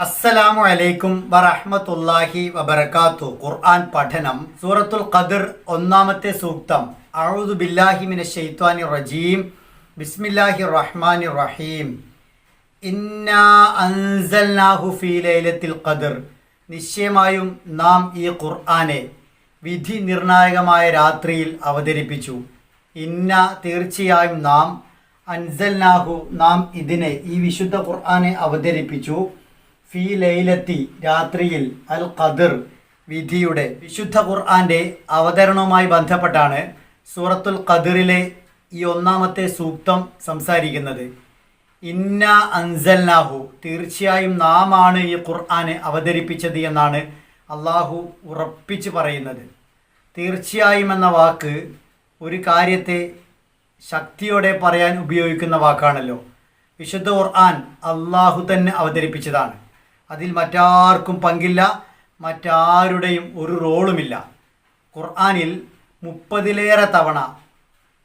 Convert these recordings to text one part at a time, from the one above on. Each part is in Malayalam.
അസ്സലാമു അലൈക്കും വറഹ്മത്തുള്ളാഹി വബറകാത്തു. ഖുർആൻ പഠനം സൂറത്തുൽ ഖദർ ഒന്നാമത്തെ സൂക്തം. അഊദു ബില്ലാഹി മിനശ് ശൈത്വാനിർ റജീം. ബിസ്മില്ലാഹിർ റഹ്മാനിർ റഹീം. ഇന്നാ അൻസൽനാഹു ഫീ ലൈലത്തിൽ ഖദർ. നിശ്ചയമായും നാം ഈ ഖുർആനെ വിധി നിർണായകമായ രാത്രിയിൽ അവതരിപ്പിച്ചു. ഇന്ന തീർച്ചയായും നാം അൻസൽനാഹു നാം ഇതിനെ ഈ വിശുദ്ധ ഖുർആനെ അവതരിപ്പിച്ചു. ഫീ ലൈലത്തി രാത്രിയിൽ അൽ ഖദർ വിധിയുടെ വിശുദ്ധ ഖുർആന്റെ അവതരണവുമായി ബന്ധപ്പെട്ടാണ് സൂറത്തുൽ ഖദറിലെ ഈ ഒന്നാമത്തെ സൂക്തം സംസാരിക്കുന്നത്. ഇന്ന അൻസൽനാഹു തീർച്ചയായും നാം ആണ് ഈ ഖുർആാനെ അവതരിപ്പിച്ചത് എന്നാണ് അള്ളാഹു ഉറപ്പിച്ച് പറയുന്നത്. തീർച്ചയായും എന്ന വാക്ക് ഒരു കാര്യത്തെ ശക്തിയോടെ പറയാൻ ഉപയോഗിക്കുന്ന വാക്കാണല്ലോ. വിശുദ്ധ ഖുർആൻ അള്ളാഹു തന്നെ അവതരിപ്പിച്ചതാണ്. അതിൽ മറ്റാർക്കും പങ്കില്ല മറ്റാരുടെയും ഒരു റോളുമില്ല. ഖുർആാനിൽ മുപ്പതിലേറെ തവണ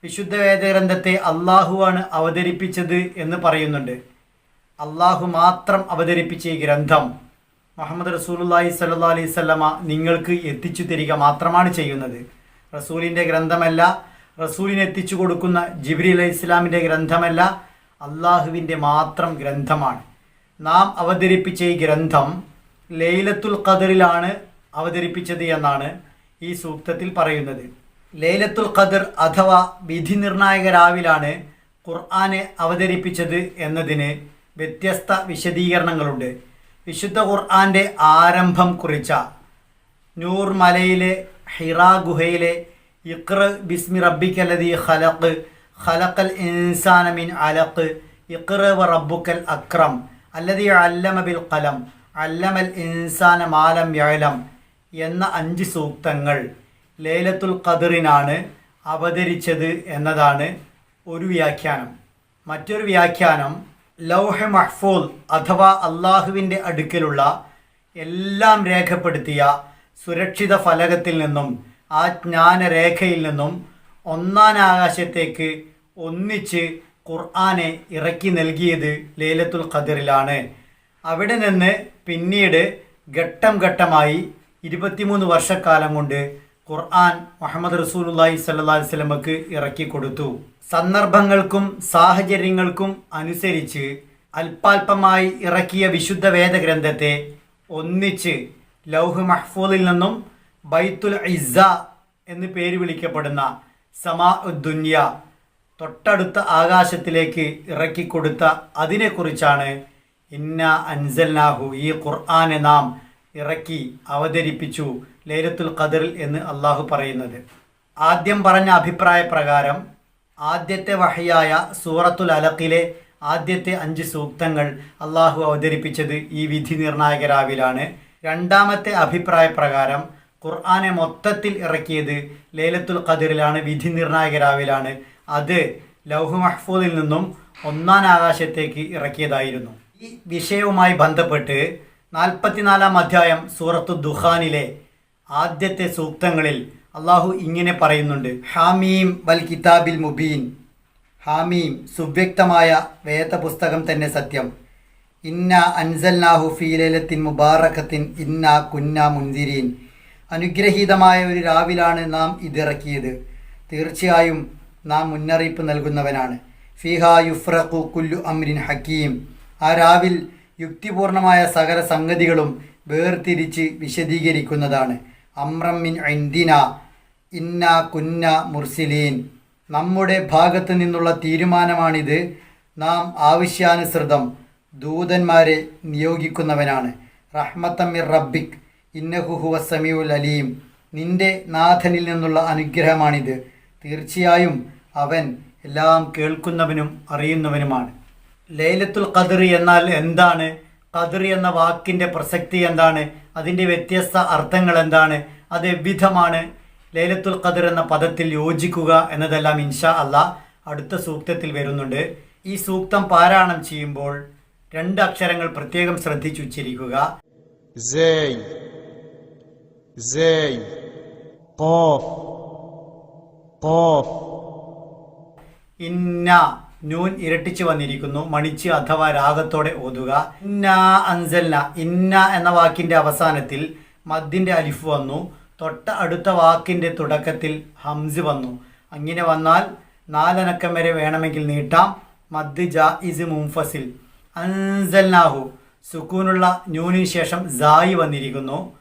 വിശുദ്ധ വേദഗ്രന്ഥത്തെ അള്ളാഹുവാണ് അവതരിപ്പിച്ചത് എന്ന് പറയുന്നുണ്ട്. അള്ളാഹു മാത്രം അവതരിപ്പിച്ച ഈ ഗ്രന്ഥം മുഹമ്മദ് റസൂലുള്ളാഹി സല്ലാ അലൈഹി സ്വല്ലമ നിങ്ങൾക്ക് എത്തിച്ചു തരിക മാത്രമാണ് ചെയ്യുന്നത്. റസൂലിന്റെ ഗ്രന്ഥമല്ല റസൂലിന് എത്തിച്ചു കൊടുക്കുന്ന ജിബ്രി അലൈഹി ഇസ്ലാമിന്റെ ഗ്രന്ഥമല്ല അള്ളാഹുവിന്റെ മാത്രം ഗ്രന്ഥമാണ്. നാം അവതരിപ്പിച്ച ഈ ഗ്രന്ഥം ലൈലത്തുൽ ഖദറിലാണ് അവതരിപ്പിച്ചത് എന്നാണ് ഈ സൂക്തത്തിൽ പറയുന്നത്. ലൈലത്തുൽ ഖദർ അഥവാ വിധി നിർണായക രാവിലാണ് ഖുർആനെ അവതരിപ്പിച്ചത് എന്നതിന് വ്യത്യസ്ത വിശദീകരണങ്ങളുണ്ട്. വിശുദ്ധ ഖുർആന്റെ ആരംഭം കുറിച്ച നൂർ മലയിലെ ഹിറ ഗുഹയിലെ ഇഖ്റ ബിസ്മി റബ്ബിക്കലതി ഖലഖ് ഖലഖൽ ഇൻസാന മിൻ അലഖ് ഇഖ്റ വ റബ്ബുക്കൽ അക്രം അല്ലതി അല്ലമ ബിൽ ഖലം അല്ലമൽ ഇൻസാന മാലം യഅലം എന്ന അഞ്ച് സൂക്തങ്ങൾ ലൈലത്തുൽ ഖദറിനാണ് അവതരിച്ചത് എന്നതാണ് ഒരു വ്യാഖ്യാനം. മറ്റൊരു വ്യാഖ്യാനം ലൗഹ മഹ്ഫൂൽ അഥവാ അള്ളാഹുവിന്റെ അടുക്കലുള്ള എല്ലാം രേഖപ്പെടുത്തിയ സുരക്ഷിത ഫലകത്തിൽ നിന്നും ആ ജ്ഞാനരേഖയിൽ നിന്നും ഒന്നാം ആകാശത്തേക്ക് ഒന്നിച്ച് ഖുർആനെ ഇറക്കി നൽകിയത് ലൈലത്തുൽ ഖദറിലാണ്. അവിടെ നിന്ന് പിന്നീട് ഘട്ടം ഘട്ടമായി ഇരുപത്തിമൂന്ന് വർഷക്കാലം കൊണ്ട് ഖുർആൻ മുഹമ്മദ് റസൂലുള്ളാഹി സ്വല്ലല്ലാഹി അലൈഹി വസല്ലമക്ക് ഇറക്കി കൊടുത്തു. സന്ദർഭങ്ങൾക്കും സാഹചര്യങ്ങൾക്കും അനുസരിച്ച് അല്പാൽപമായി ഇറക്കിയ വിശുദ്ധ വേദഗ്രന്ഥത്തെ ഒന്നിച്ച് ലൗഹ് മഹ്ഫൂദിൽ നിന്നും ബൈത്തുൽ ഇസ്സ എന്ന് പേര് വിളിക്കപ്പെടുന്ന സമാ ദുന്യ തൊട്ടടുത്ത ആകാശത്തിലേക്ക് ഇറക്കിക്കൊടുത്ത അതിനെക്കുറിച്ചാണ് ഇന്ന അൻസൽനാഹു ഈ ഖുർആനെ നാം ഇറക്കി അവതരിപ്പിച്ചു ലൈലത്തുൽ ഖദറിൽ എന്ന് അള്ളാഹു പറയുന്നത്. ആദ്യം പറഞ്ഞ അഭിപ്രായ പ്രകാരം ആദ്യത്തെ വഹയായ സൂറത്തുൽ അലക്കിലെ ആദ്യത്തെ അഞ്ച് സൂക്തങ്ങൾ അള്ളാഹു അവതരിപ്പിച്ചത് ഈ വിധി നിർണായക രാവിലാണ് രണ്ടാമത്തെ അഭിപ്രായ പ്രകാരം ഖുർആനെ മൊത്തത്തിൽ ഇറക്കിയത് ലൈലത്തുൽ ഖദറിലാണ് വിധി നിർണായക രാവിലാണ് അത് ലൗഹു മഹ്ഫൂദിൽ നിന്നും ഒന്നാം ആകാശത്തേക്ക് ഇറക്കിയതായിരുന്നു. ഈ വിഷയവുമായി ബന്ധപ്പെട്ട് നാൽപ്പത്തിനാലാം അധ്യായം സൂറത്തു ദുഹാനിലെ ആദ്യത്തെ സൂക്തങ്ങളിൽ അള്ളാഹു ഇങ്ങനെ പറയുന്നുണ്ട്. ഹാമീം വൽ കിതാബിൽ മുബീൻ. ഹാമീം സുവ്യക്തമായ വേദപുസ്തകം തന്നെ സത്യം. ഇന്ന അൻസൽനാഹു ഫീലത്തിൻ മുബാറക്കത്തിൻ ഇന്ന കുന്ന മുന്തിരീൻ അനുഗ്രഹീതമായ ഒരു രാവിലാണ് നാം ഇതിറക്കിയത്. തീർച്ചയായും നാം മുന്നറിയിപ്പ് നൽകുന്നവനാണ്. ഫിഹ യുഫ്രഖു കുല്ലു അമ്രിൻ ഹക്കീം. ആ രാവിൽ യുക്തിപൂർണമായ സകല സംഗതികളും വേർതിരിച്ച് വിശദീകരിക്കുന്നതാണ്. അമ്രമ്മിൻ ഐന്ദിന ഇന്ന കുന്ന മുർസിലീൻ. നമ്മുടെ ഭാഗത്ത് നിന്നുള്ള തീരുമാനമാണിത്. നാം ആവശ്യാനുസൃതം ദൂതന്മാരെ നിയോഗിക്കുന്നവനാണ്. റഹ്മത്തമ്മിർ റബ്ബിക് ഇന്നഹുഹുവ സമീഉൽ അലീം. നിന്റെ നാഥനിൽ നിന്നുള്ള അനുഗ്രഹമാണിത്. തീർച്ചയായും അവൻ എല്ലാം കേൾക്കുന്നവനും അറിയുന്നവനുമാണ്. ലൈലത്തുൽ ഖദർ എന്നാൽ എന്താണ്? ഖദർ എന്ന വാക്കിന്റെ പ്രസക്തി എന്താണ്? അതിന്റെ വ്യത്യസ്ത അർത്ഥങ്ങൾ എന്താണ്? അത് എവിധമാണ് ലൈലത്തുൽ ഖദർ എന്ന പദത്തിൽ യോജിക്കുക എന്നതെല്ലാം ഇൻഷാ അല്ല അടുത്ത സൂക്തത്തിൽ വരുന്നുണ്ട്. ഈ സൂക്തം പാരായണം ചെയ്യുമ്പോൾ രണ്ട് അക്ഷരങ്ങൾ പ്രത്യേകം ശ്രദ്ധിച്ചുച്ചിരിക്കുക زي زي قاف കോഫ് ഇന്ന നൂൻ ഇരട്ടിച്ച് വന്നിരിക്കുന്നു. മണിച്ച് അഥവാ രാഗത്തോടെ ഓതുക. ഇന്ന അൻസൽന ഇന്ന എന്ന വാക്കിന്റെ അവസാനത്തിൽ മദ്ദിന്റെ അലിഫ് വന്നു. തൊട്ട അടുത്ത വാക്കിന്റെ തുടക്കത്തിൽ ഹംസ് വന്നു. അങ്ങനെ വന്നാൽ നാലനക്കം വരെ വേണമെങ്കിൽ നീട്ടാം. മദ് ജാഇസ് മുംഫസിൽ അൻസൽനാഹു. സുക്കൂനുള്ള ന്യൂനിന് ശേഷം ജായി വന്നിരിക്കുന്നു.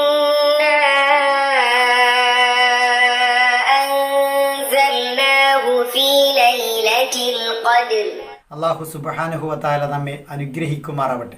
അള്ളാഹു സുബാനുഹുവത്താല നമ്മെ അനുഗ്രഹിക്കുമാറാവട്ടെ.